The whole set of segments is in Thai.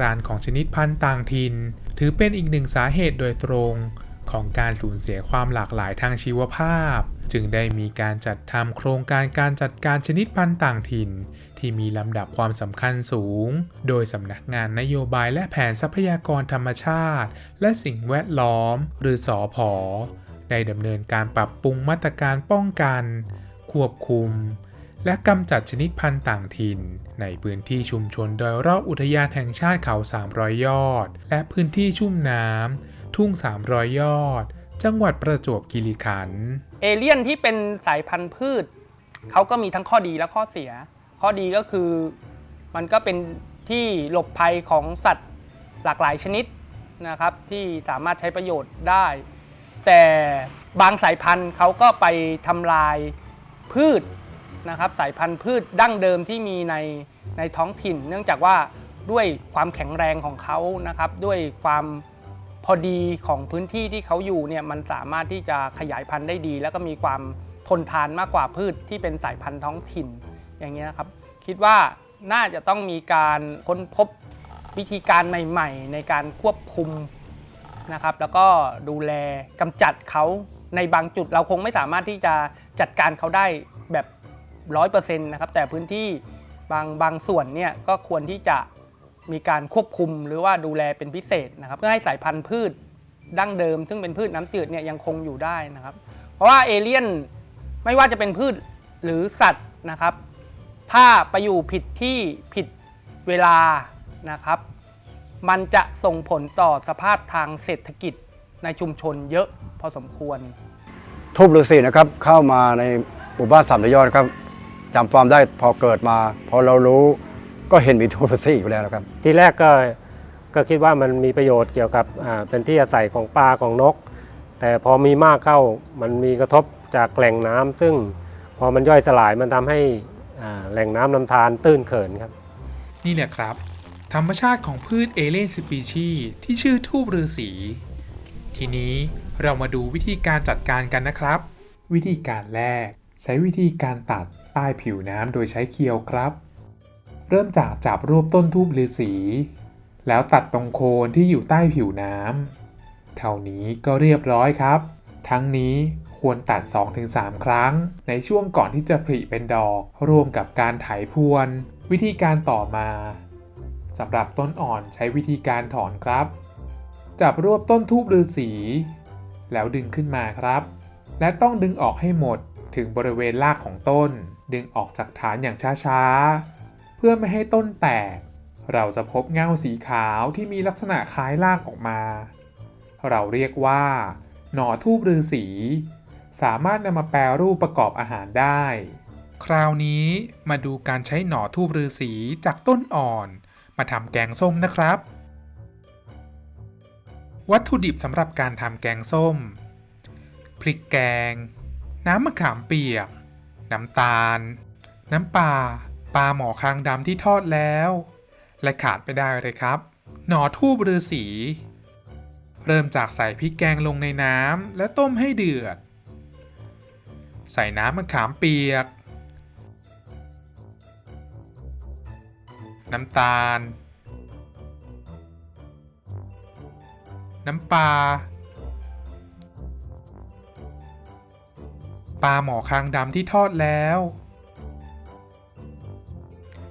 รานของชนิดพันธุ์ต่างถิ่น ถือเป็นอีกหนึ่งสาเหตุโดยตรงของการสูญเสียความหลากหลายทางชีวภาพ จึงได้มีการจัดทำโครงการการจัดการชนิดพันธุ์ต่างถิ่น ที่มีลำดับความสำคัญสูง โดยสำนักงานนโยบายและแผนทรัพยากรธรรมชาติ และสิ่งแวดล้อม หรือสอพอได้ดำเนินการปรับปรุงมาตรการป้องกัน ควบคุม และกำจัดชนิดพันธุ์ต่างถิ่น ในพื้นที่ชุมชนโดยรอบอุทยานแห่งชาติเขา 300 ยอด และพื้นที่ชุ่มน้ำทุ่ง 300 ยอด จังหวัดประจวบคีรีขันธ์เอเลี่ยนที่เป็นสายพันธุ์พืชเขาก็มีทั้งข้อดีและข้อเสีย ข้อดีก็คือมันก็เป็นที่หลบภัยของสัตว์หลากหลายชนิดนะครับที่สามารถใช้ประโยชน์ได้ แต่บางสายพันธุ์เขาก็ไปทำลายพืช นะครับสายพันธุ์พืชดั้งเดิมที่มีในในท้องถิ่น เนื่องจากว่าด้วยความแข็งแรงของเขานะครับ ด้วยความพอดีของพื้นที่ที่เขาอยู่เนี่ยมันสามารถที่จะขยายพันธุ์ได้ดี แล้วก็มีความทนทานมากกว่าพืชที่เป็นสายพันธุ์ท้องถิ่นอย่างเงี้ยครับ คิดว่าน่าจะต้องมีการค้นพบวิธีการใหม่ ๆ ในการควบคุมนะครับ แล้วก็ดูแลกำจัดเขาในบางจุดเราคงไม่สามารถที่จะจัดการเขาได้แบบ ร้อยเปอร์เซ็นต์นะครับแต่พื้นที่บางบางส่วนเนี่ยก็ควรที่จะมีการควบคุมหรือว่าดูแลเป็นพิเศษนะครับ เพื่อให้สายพันธุ์พืชดั้งเดิม ซึ่งเป็นพืชน้ำจืดเนี่ยยังคงอยู่ได้นะครับ เพราะว่าเอเลี่ยนไม่ว่าจะเป็นพืชหรือสัตว์นะครับถ้าไปอยู่ผิดที่ผิดเวลานะครับ มันจะส่งผลต่อสภาพทางเศรษฐกิจในชุมชนเยอะพอสมควรทูบฤาษีนะครับเข้ามาในหมู่บ้านสามระยอดครับ จำความได้พอเกิดมาพอเรารู้ก็เห็นมีทูบฤาษีอยู่แล้วนะครับ ทีแรกก็ก็คิดว่ามันมีประโยชน์เกี่ยวกับอ่าเป็นที่อาศัยของปลาของนก แต่พอมีมากเข้ามันมีกระทบจากแหล่งน้ำซึ่งพอมันย่อยสลายมันทำให้อ่าแหล่งน้ำลำธารตื้นเขินครับ นี่แหละครับ ธรรมชาติของพืชเอเลนสปีชีส์ที่ชื่อทูบฤาษีทีนี้เรามาดูวิธีการจัดการกันนะครับ วิธีการแรก ใช้วิธีการตัด ใต้ผิวน้ำโดยใช้เคียวครับ เริ่มจากจับรวบต้นทูบฤาษีแล้วตัดตรงโคนที่อยู่ใต้ผิวน้ำเท่านี้ก็เรียบร้อยครับ ทั้งนี้ควรตัด 2-3 ครั้ง ในช่วงก่อนที่จะผลิเป็นดอกร่วมกับการไถพรวน วิธีการต่อมาสำหรับต้นอ่อนใช้วิธีการถอนครับ จับรวบต้นทูบฤาษีแล้วดึงขึ้นมาครับ และต้องดึงออกให้หมด ถึงบริเวณรากของต้น ดึงออกจากฐานอย่างช้าๆ เพื่อไม่ให้ต้นแตก เราจะพบเงาสีขาวที่มีลักษณะคล้ายรากออกมา เราเรียกว่า หน่อทูบฤาษีสามารถนำมาแปรรูปประกอบอาหารได้ คราวนี้มาดูการใช้หน่อทูบฤาษีจากต้นอ่อน มาทำแกงส้มนะครับ วัตถุดิบสำหรับการทำแกงส้ม พริกแกง น้ำมะขามเปียก น้ำตาล น้ำปลาปลาหมอคางดำที่ทอดแล้ว และขาดไม่ได้เลยครับ หน่อทูบฤาษีเริ่มจากใส่พริกแกงลงในน้ำและต้มให้เดือด ใส่น้ำมะขามเปียก น้ำตาล น้ำปลา ปลาหมอคางดำที่ทอดแล้ว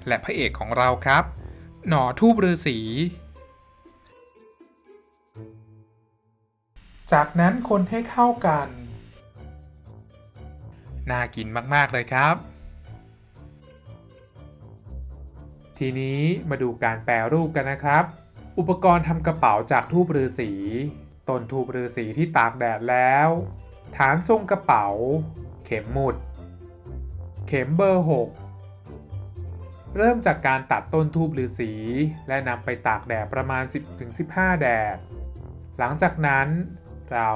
และพระเอกของเราครับ หน่อทูบฤาษีจากนั้นคนให้เข้ากัน น่ากินมาก ๆ เลยครับ ทีนี้มาดูการแปรรูปกันนะครับ อุปกรณ์ทำกระเป๋าจากทูบฤาษีต้นทูบฤาษีที่ตากแดดแล้ว ฐานทรงกระเป๋า เข็มหมุด เข็มเบอร์ 6 เริ่มจากการตัดต้นทูบฤาษีและนำไปตากแดดประมาณ 10-15 แดด หลังจากนั้นเรา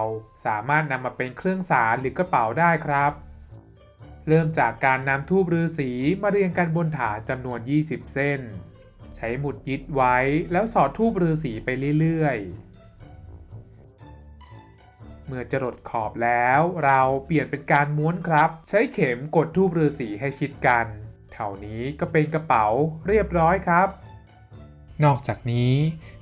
สามารถนำมาเป็นเครื่องสารหรือกระเป๋าได้ครับ เริ่มจากการนำทูบฤาษีมาเรียงกันบนฐานจำนวน 20 เส้น ใช้หมุดยึดไว้แล้วสอดทูบฤาษีไปเรื่อยๆ เมื่อจะรดขอบแล้ว เราเปลี่ยนเป็นการม้วนครับ ใช้เข็มกดทูบฤาษีให้ชิดกันเท่านี้ก็เป็นกระเป๋าเรียบร้อยครับ นอกจากนี้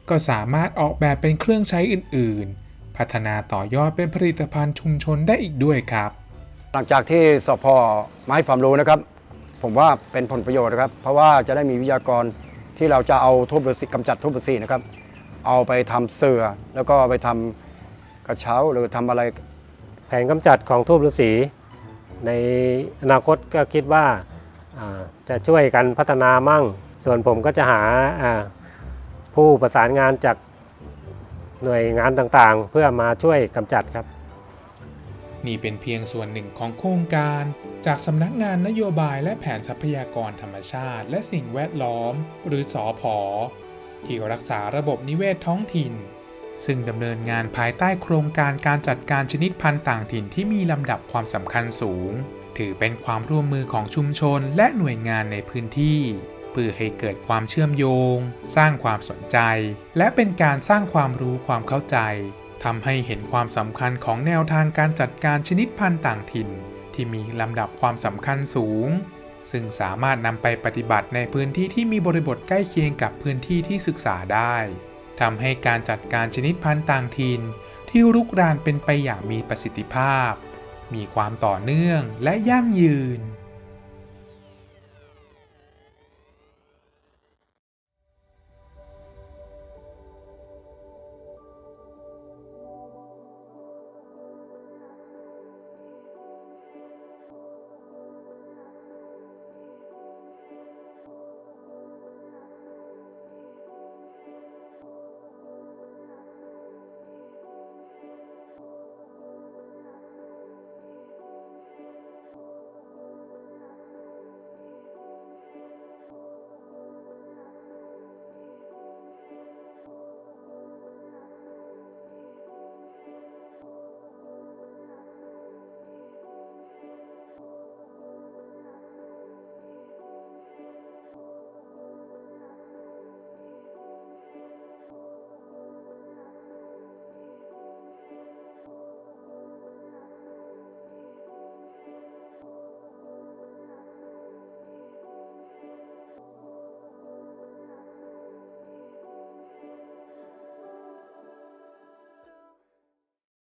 ก็สามารถออกแบบเป็นเครื่องใช้อื่น ๆ พัฒนาต่อยอดเป็นผลิตภัณฑ์ชุมชนได้อีกด้วยครับ หลังจากที่สพมาให้ความรู้นะครับ ผมว่าเป็นผลประโยชน์นะครับ เพราะว่าจะได้มีวิทยากรที่เราจะเอาทุบฤาษีกำจัดทุบฤาษีนะครับ เอาไปทำเสื่อแล้วก็ไปทำ กระเช้าหรือทำอะไร แผนกำจัดของทูบฤาษีในอนาคตก็คิดว่าอ่าจะช่วยกันพัฒนามั่ง ส่วนผมก็จะหาอ่าผู้ประสานงานจากหน่วยงานต่างๆ เพื่อมาช่วยกำจัดครับ นี่เป็นเพียงส่วนหนึ่งของโครงการ จากสำนักงานนโยบายและแผนทรัพยากรธรรมชาติ และสิ่งแวดล้อม หรือสอพอที่รักษาระบบนิเวศท้องถิ่น ซึ่งดำเนินงานภายใต้โครงการการจัดการชนิดพันธุ์ต่างถิ่นที่มีลำดับความสำคัญสูง ถือเป็นความร่วมมือของชุมชนและหน่วยงานในพื้นที่ เพื่อให้เกิดความเชื่อมโยง สร้างความสนใจ และเป็นการสร้างความรู้ความเข้าใจทำให้เห็นความสำคัญของแนวทางการจัดการชนิดพันธุ์ต่างถิ่น ที่มีลำดับความสำคัญสูง ซึ่งสามารถนำไปปฏิบัติในพื้นที่ที่มีบริบทใกล้เคียงกับพื้นที่ที่ศึกษาได้ ทำให้การจัดการชนิดพันธุ์ต่างถิ่นที่รุกรานเป็นไปอย่างมีประสิทธิภาพ มีความต่อเนื่องและยั่งยืน